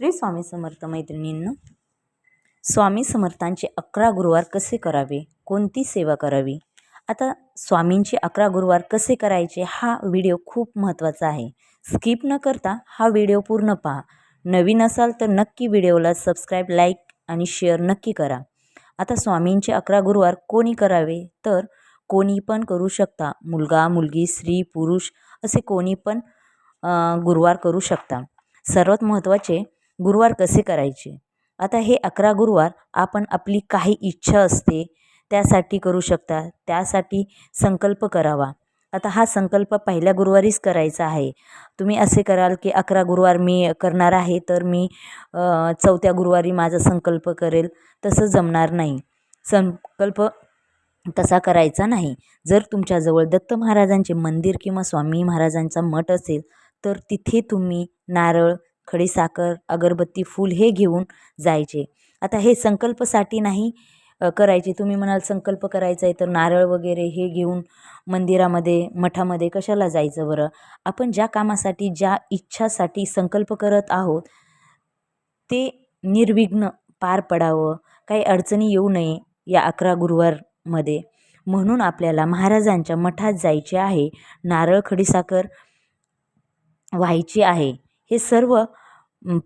श्री स्वामी समर्थ मैत्रिणींनो स्वामी समर्थांचे अकरा गुरुवार कसे करावे? कोणती सेवा करावी? आता स्वामींचे अकरा गुरुवार कसे करायचे हा व्हिडिओ खूप महत्त्वाचा आहे. स्किप न करता हा व्हिडिओ पूर्ण पहा. नवीन असाल तर नक्की व्हिडिओला सबस्क्राईब लाईक आणि शेअर नक्की करा. आता स्वामींचे अकरा गुरुवार कोणी करावे? तर कोणी पण करू शकता. मुलगा मुलगी स्त्री पुरुष असे कोणी पण गुरुवार करू शकता. सर्वात महत्त्वाचे गुरुवार कसे करायचे? आता हे अकरा गुरुवार आपण आपली काही इच्छा असते त्यासाठी करू शकता त्यासाठी संकल्प करावा. आता हा संकल्प पहिल्या गुरुवारीच करायचा आहे. तुम्ही असे कराल की अकरा गुरुवार मी करणार आहे तर मी चौथ्या गुरुवारी माझा संकल्प करेल. तसं जमणार नाही. संकल्प तसा करायचा नाही. जर तुमच्याजवळ दत्त महाराजांचे मंदिर किंवा स्वामी महाराजांचा मठ असेल तर तिथे तुम्ही नारळ खडीसाखर अगरबत्ती फूल हे घेऊन जायचे. आता हे संकल्पसाठी नाही करायचे. तुम्ही म्हणाल संकल्प करायचा आहे तर नारळ वगैरे हे घेऊन मंदिरामध्ये मठामध्ये कशाला जायचं बरं? आपण ज्या कामासाठी ज्या इच्छासाठी संकल्प करत आहोत ते निर्विघ्न पार पडावं. काही अडचणी येऊ नये या अकरा गुरुवारमध्ये. म्हणून आपल्याला महाराजांच्या मठात जायचे आहे. नारळ खडीसाखर व्हायची आहे. हे सर्व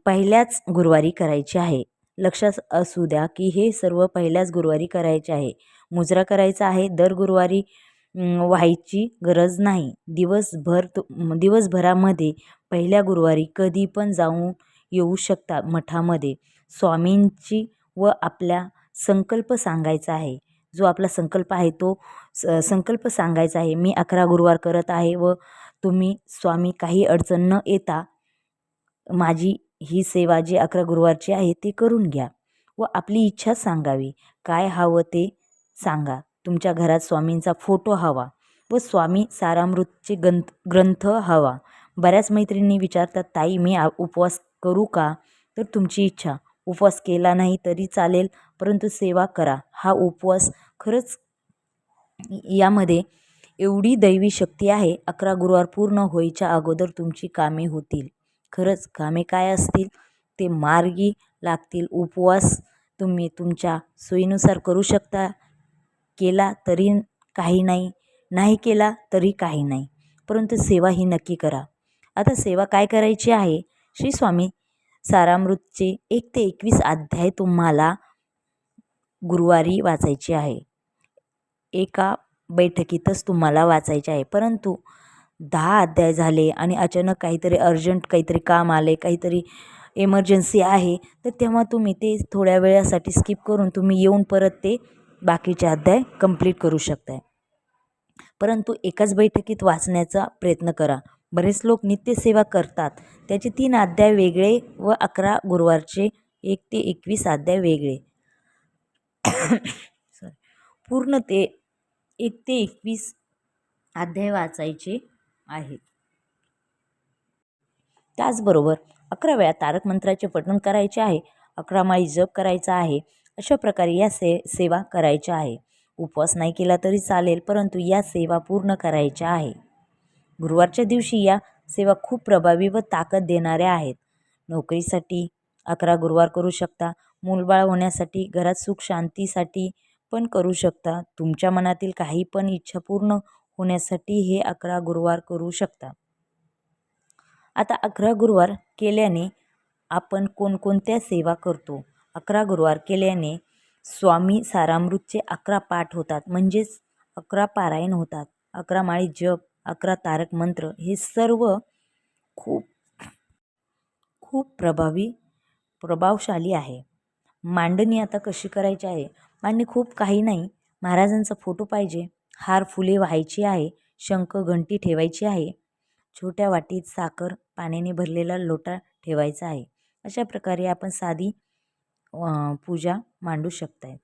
पहिल्याच गुरुवारी करायची आहे. लक्षात असू द्या की हे सर्व पहिल्याच गुरुवारी करायचे आहे. मुजरा करायचा आहे दर गुरुवारी व्हायची गरज नाही. दिवसभर तु दिवसभरामध्ये पहिल्या गुरुवारी कधी पण जाऊन येऊ शकता मठामध्ये. स्वामींची व आपला संकल्प सांगायचा आहे. जो आपला संकल्प आहे तो स संकल्प सांगायचा आहे. मी अकरा गुरुवार करत आहे व तुम्ही स्वामी काही अडचण न येता माझी ही सेवा जी अकरा गुरुवारची आहे ती करून घ्या व आपली इच्छा सांगावी. काय हवं ते सांगा. तुमच्या घरात स्वामींचा फोटो हवा व स्वामी सारामृतचे गंथ ग्रंथ हवा. बऱ्याच मैत्रिणी विचारतात ताई मी आ उपवास करू का? तर तुमची इच्छा उपवास केला नाही तरी चालेल परंतु सेवा करा. हा उपवास खरंच यामध्ये एवढी दैवी शक्ती आहे अकरा गुरुवार पूर्ण होईच्या अगोदर तुमची कामे होतील. खरंच कामे काय असतील? ते मार्गी लागतील. उपवास तुम्ही तुमच्या सोयीनुसार करू शकता. केला तरी काही नाही. नाही केला तरी काही नाही. परंतु सेवा ही नक्की करा. आता सेवा काय करायची आहे? श्री स्वामी सारामृतचे एक ते एकवीस अध्याय तुम्हाला गुरुवारी वाचायचे आहे. एका बैठकीतच तुम्हाला वाचायचे आहे. परंतु दहा अध्याय झाले आणि अचानक काहीतरी अर्जंट काहीतरी काम आले काहीतरी एमर्जन्सी आहे तर तेव्हा तुम्ही ते थोड्या वेळासाठी स्किप करून तुम्ही येऊन परत ते बाकीचे अध्याय कंप्लीट करू शकताय. परंतु एकाच बैठकीत वाचण्याचा प्रयत्न करा. बरेच लोक नित्यसेवा करतात. त्याचे तीन अध्याय वेगळे व अकरा गुरुवारचे एक ते एकवीस अध्याय वेगळे. सॉरी पूर्ण ते एक ते एकवीस अध्याय वाचायचे. आहेत. त्याचबरोबर अकरा वेळा तारक मंत्राचे पठण करायचे आहे अकरा माळी जप करायचा आहे अशा प्रकारे या से सेवा करायच्या आहे. उपवास नाही केला तरी चालेल परंतु या सेवा पूर्ण करायच्या आहे. गुरुवारच्या दिवशी या सेवा खूप प्रभावी व ताकद देणाऱ्या आहेत. नोकरीसाठी अकरा गुरुवार करू शकता मूलबाळ होण्यासाठी घरात सुख शांतीसाठी पण करू शकता. तुमच्या मनातील काही पण इच्छा पूर्ण होण्यासाठी हे अकरा गुरुवार करू शकता. आता अकरा गुरुवार केल्याने आपण कोणकोणत्या सेवा करतो? अकरा गुरुवार केल्याने स्वामी सारामृतचे अकरा पाठ होतात म्हणजेच अकरा पारायण होतात. अकरा माळी जप अकरा तारक मंत्र हे सर्व खूप खूप प्रभावी प्रभावशाली आहे. मांडणी आता कशी करायची आहे? मांडणी खूप काही नाही. महाराजांचा फोटो पाहिजे. हार फुले व्हायची आहे शंख घंटी ठेवायची आहे छोट्या वाटीत साखर पाण्याने भरलेला लोटा ठेवायचा आहे. अशा प्रकारे आपण साधी पूजा मांडू शकताय.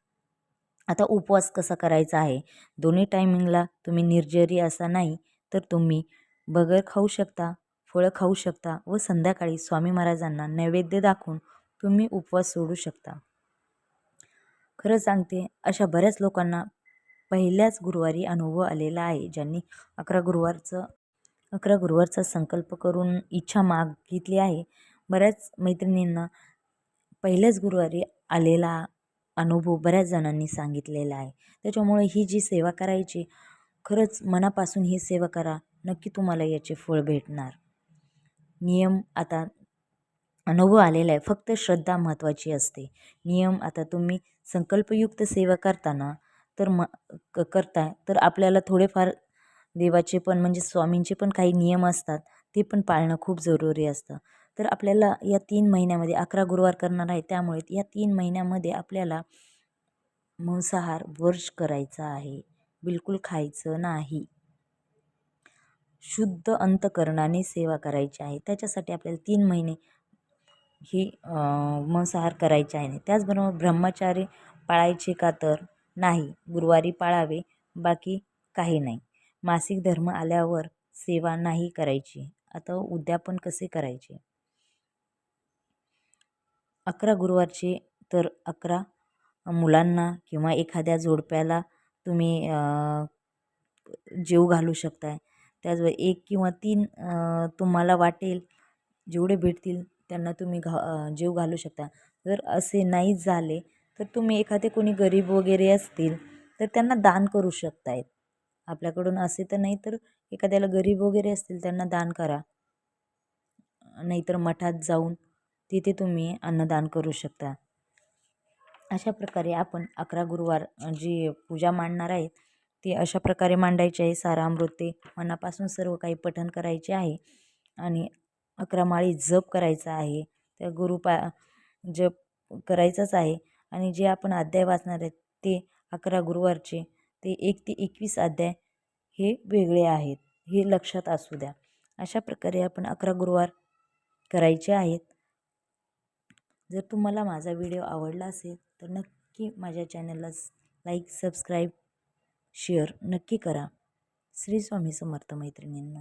आता उपवास कसा करायचा आहे? दोन्ही टायमिंगला तुम्ही निर्जरी असा नाही तर तुम्ही बगर खाऊ शकता फळं खाऊ शकता व संध्याकाळी स्वामी महाराजांना नैवेद्य दाखवून तुम्ही उपवास सोडू शकता. खरं सांगते अशा बऱ्याच लोकांना पहिल्याच गुरुवारी अनुभव आलेला आहे ज्यांनी अकरा गुरुवारचं अकरा गुरुवारचा संकल्प करून इच्छा मागितली आहे. बऱ्याच मैत्रिणींना पहिल्याच गुरुवारी आलेला अनुभव बऱ्याच जणांनी सांगितलेला आहे. त्याच्यामुळे ही जी सेवा करायची खरंच मनापासून ही सेवा करा नक्की तुम्हाला याचे फळ भेटणार. नियम आता अनुभव आलेला आहे फक्त श्रद्धा महत्त्वाची असते. नियम आता तुम्ही संकल्पयुक्त सेवा करताना तर म क करताय. तर आपल्याला थोडेफार देवाचे पण म्हणजे स्वामींचे पण काही नियम असतात ते पण पाळणं खूप जरुरी असतं. तर आपल्याला या तीन महिन्यामध्ये अकरा गुरुवार करणार आहे त्यामुळे या तीन महिन्यामध्ये आपल्याला मांसाहार वर्ज करायचा आहे. बिलकुल खायचं नाही. शुद्ध अंतकरणाने सेवा करायची आहे. त्याच्यासाठी आपल्याला तीन महिने ही मांसाहार करायचे आहे. त्याचबरोबर ब्रह्मचारी पाळायचे का तर? नाही गुरुवारी पाळावे बाकी काही नाही. मासिक धर्म आल्यावर सेवा नाही करायची. आता उद्यापन कसे करायचे? अकरा गुरुवारचे तर अकरा मुलांना किंवा एखाद्या जोडप्याला तुम्ही जेव घालू शकताय. त्याचवेळी एक किंवा तीन तुम्हाला वाटेल जेवढे भेटतील त्यांना तुम्ही घा जेव घालू शकता. जर असे नाही झाले तर तुम्ही एखादे कोणी गरीब वगैरे असतील तर त्यांना दान करू शकतायत. आपल्याकडून असे तर नाही तर एखाद्याला गरीब वगैरे असतील त्यांना दान करा. नाहीतर मठात जाऊन तिथे तुम्ही अन्नदान करू शकता. अशा प्रकारे आपण अकरा गुरुवार जी पूजा मांडणार आहेत ती अशा प्रकारे मांडायची आहे. सारामृते मनापासून सर्व काही पठण करायचे आहे आणि अकरा माळी जप करायचा आहे. त्या गुरुपा जप करायचाच आहे. आणि जे आपण अध्याय वाचणार आहेत ते अकरा गुरुवारचे ते एक ते एकवीस अध्याय हे वेगळे आहेत हे लक्षात असू द्या. अशा प्रकारे आपण अकरा गुरुवार करायचे आहेत. जर तुम्हाला माझा व्हिडिओ आवडला असेल तर नक्की माझ्या चॅनलला लाईक सबस्क्राईब शेअर नक्की करा. श्री स्वामी समर्थ मैत्रिणींना.